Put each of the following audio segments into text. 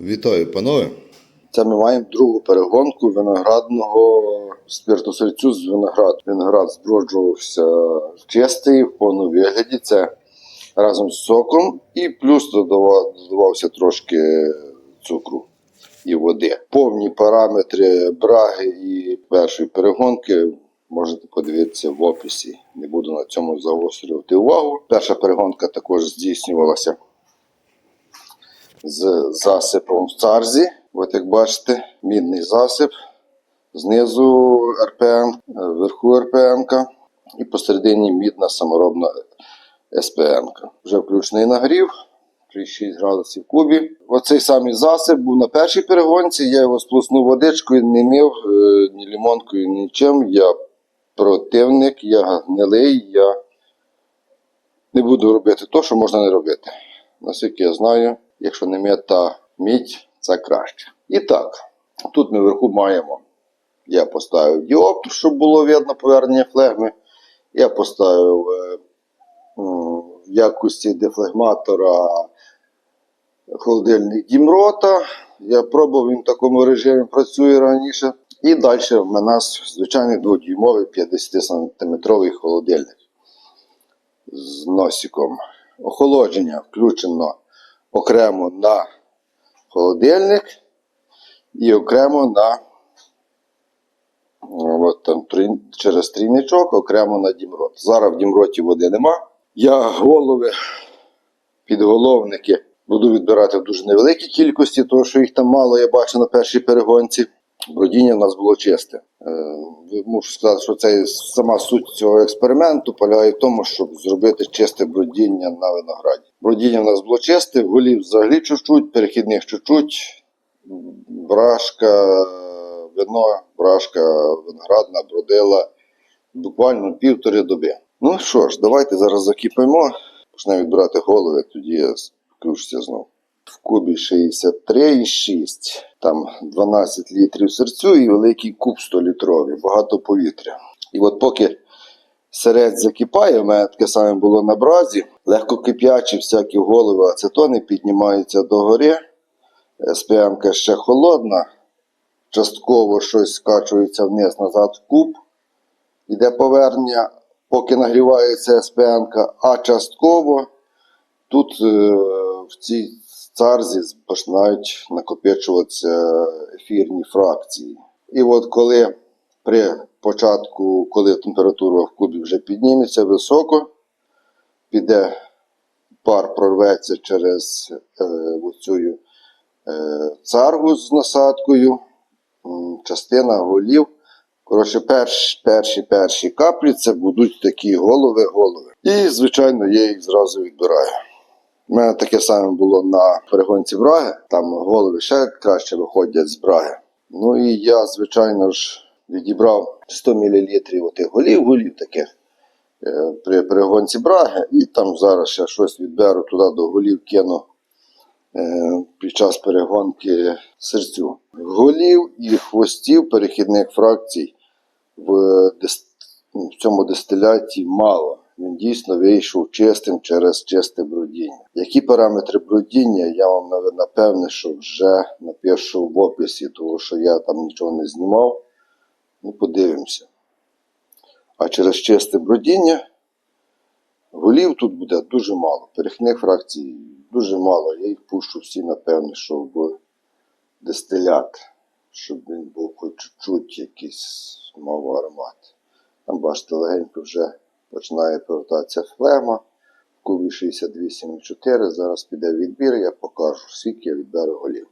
Вітаю, панове. Це ми маємо другу перегонку виноградного спиртосерцю з винограду. Виноград зброджувався чистий в повному вигляді. Це разом з соком, і плюс додава- додавався трошки цукру і води. Повні параметри браги і першої перегонки можете подивитися в описі. Не буду на цьому загострювати увагу. Перша перегонка також здійснювалася з засипом в царзі. От як бачите, мідний засип. Знизу РПМ, вверху РПМ і посередині мідна саморобна СПМ. Вже включений нагрів. 36 градусів в кубі. Оцей самий засип був на першій перегонці. Я його сплоснув водичкою, не мив е, ні лімонкою, нічим. Я противник, я гнилий, я не буду робити те, що можна не робити. Наскільки я знаю, якщо не мед та мідь, це краще. І так, тут ми вверху маємо. Я поставив діоптр, щоб було видно повернення флегми. Я поставив е, в якості дефлегматора холодильник Дімрота. Я пробував, він в такому режимі працює раніше. І далі в нас звичайний дводюймовий 50-сантиметровий холодильник з носиком. Охолодження включено окремо на холодильник і окремо на от там, через трійничок, окремо на дімрот. Зараз в дімроті води нема. Я голови, підголовники буду відбирати в дуже невеликій кількості, тому що їх там мало, я бачу на першій перегонці. Бродіння в нас було чисте. Е, Мушу сказати, що це сама суть цього експерименту полягає в тому, щоб зробити чисте бродіння на винограді. Бродіння в нас було чисте, голів взагалі чуть-чуть, перехідних чуть-чуть, брашка, вино, брашка виноградна, бродила буквально півтори доби. Ну що ж, давайте зараз закипаємо, почнемо відбирати голови, тоді я включуся знову. В кубі 63,6, там 12 літрів серцю і великий куб 100 літровий, багато повітря. І от поки серець закипає, у мене таке саме було на бразі, легко кип'ячі всякі голови ацетони піднімаються догори, СПМ ще холодна, частково щось скачується вниз назад в куб, іде повернення, поки нагрівається СПМ, а частково тут е, в цій царзі починають накопичуватися ефірні фракції. І от коли при початку, коли температура в кубі вже підніметься високо, піде пар прорветься через е, оцю е, царгу з насадкою, частина голів. Коротше, перші, перші, каплі це будуть такі голови, голови. І, звичайно, я їх зразу відбираю. У мене таке саме було на перегонці браги, там голови ще краще виходять з браги. Ну і я, звичайно ж, відібрав 100 мл отих голів, голів таких е, при перегонці браги, і там зараз ще щось відберу туди до голів, кину е, під час перегонки серцю. Голів і хвостів перехідних фракцій в, в цьому дистиляті мало. Він дійсно вийшов чистим через чисте бродіння. Які параметри бродіння, я вам напевне, що вже напишу в описі, тому що я там нічого не знімав. Ну, подивимося. А через чисте бродіння голів тут буде дуже мало. Перехідних фракцій дуже мало. Я їх пущу всі, напевне, що дистилят, щоб він був хоч чуть-чуть якийсь мав аромат. Там бачите, легенько вже починає повертатися флема. В кубі 68,4. Зараз піде відбір, я покажу, скільки я відберу голів.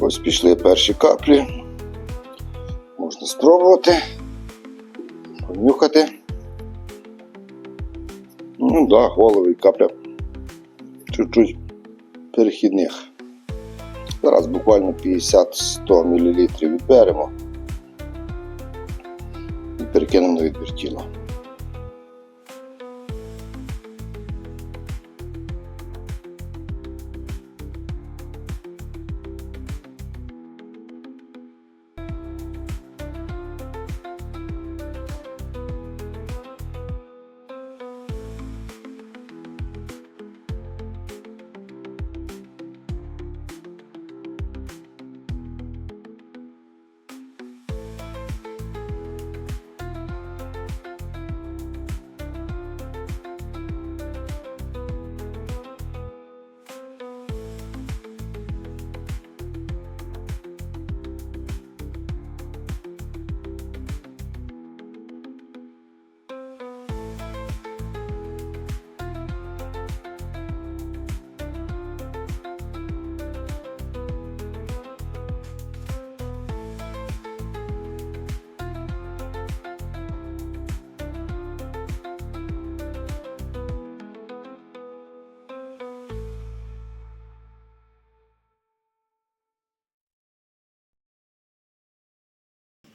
Ось пішли перші каплі. Можна спробувати. Понюхати. Ну да, головий капля. Чуть-чуть перехідних. Зараз буквально 50-100 мл відберемо і перекинемо на відбір тіла.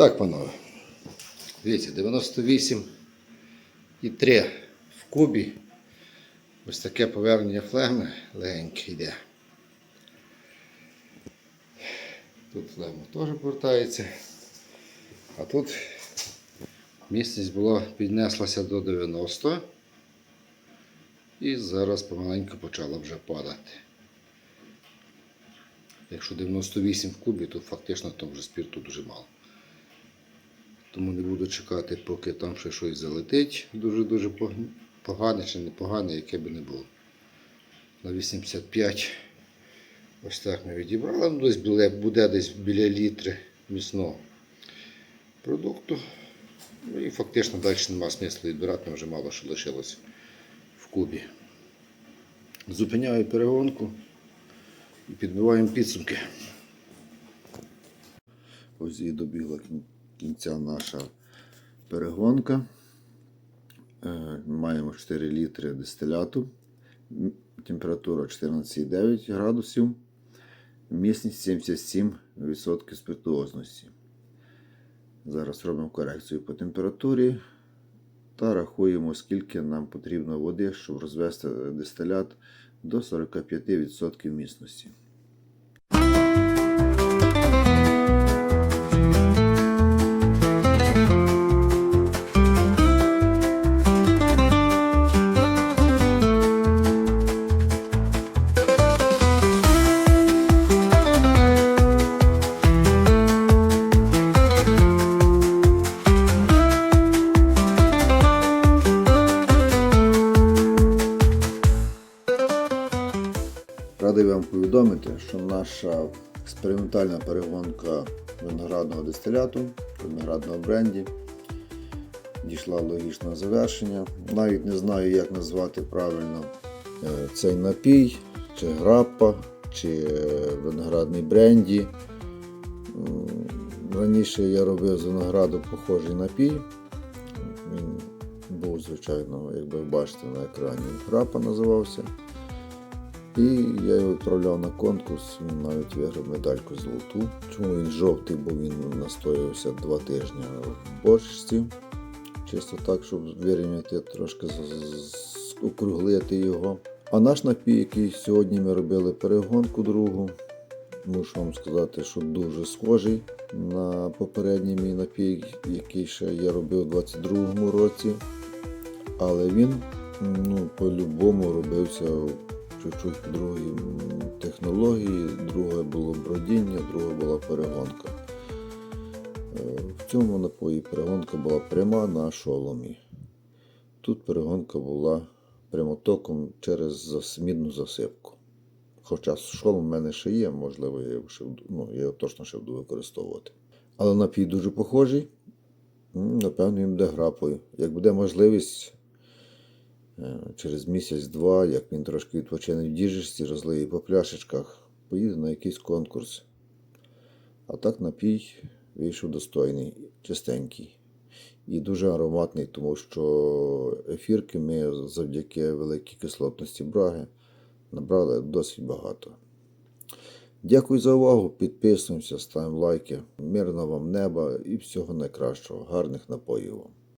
Так, панове. Дивіться, 98 і 3 в кубі. Ось таке повернення флегми легеньке йде. Тут флегма теж повертається. А тут місяць було піднеслася до 90 і зараз помаленьку почала вже падати. Якщо 98 в кубі, то фактично там вже спірту дуже мало. Тому не буду чекати, поки там ще щось залетить дуже-дуже погане чи непогане, яке би не було. На 85 ось так ми відібрали. Ну, десь буде, десь біля літри міцного продукту. Ну і фактично далі нема смислу відбирати, вже мало що лишилось в кубі. Зупиняю перегонку і підбиваємо підсумки. Ось і добігла кінця наша перегонка. Е, Маємо 4 літри дистиляту. Температура 14,9 градусів. Місність 77% спиртуозності. Зараз робимо корекцію по температурі та рахуємо, скільки нам потрібно води, щоб розвести дистилят до 45% міцності. Радий вам повідомити, що наша експериментальна перегонка виноградного дистиляту, виноградного бренді дійшла логічного завершення. Навіть не знаю, як назвати правильно е, цей напій, чи граппа, чи е, виноградний бренді. Раніше я робив з винограду похожий напій. Він був, звичайно, як ви бачите на екрані, грапа називався. І я його відправляв на конкурс, він навіть виграв медальку золоту. Чому він жовтий, бо він настоювався два тижні в бочці. Чисто так, щоб вирівняти, трошки округлити його. А наш напій, який сьогодні ми робили перегонку другу, мушу вам сказати, що дуже схожий на попередній мій напій, який ще я робив у 22-му році. Але він ну, по-любому робився чуть-чуть по другій технології, друге було бродіння, друге була перегонка. Е, В цьому напої перегонка була пряма на шоломі. Тут перегонка була прямотоком через мідну засипку. Хоча шолом в мене ще є, можливо, я його, ще, ну, я його точно ще буду використовувати. Але напій дуже похожий. Напевно, він буде грапою. Як буде можливість, через місяць-два, як він трошки відпочине в діжечці, розлиє по пляшечках, поїде на якийсь конкурс. А так напій вийшов достойний, чистенький. І дуже ароматний, тому що ефірки ми завдяки великій кислотності браги набрали досить багато. Дякую за увагу. Підписуємося, ставимо лайки. Мирного вам неба і всього найкращого. Гарних напоїв вам.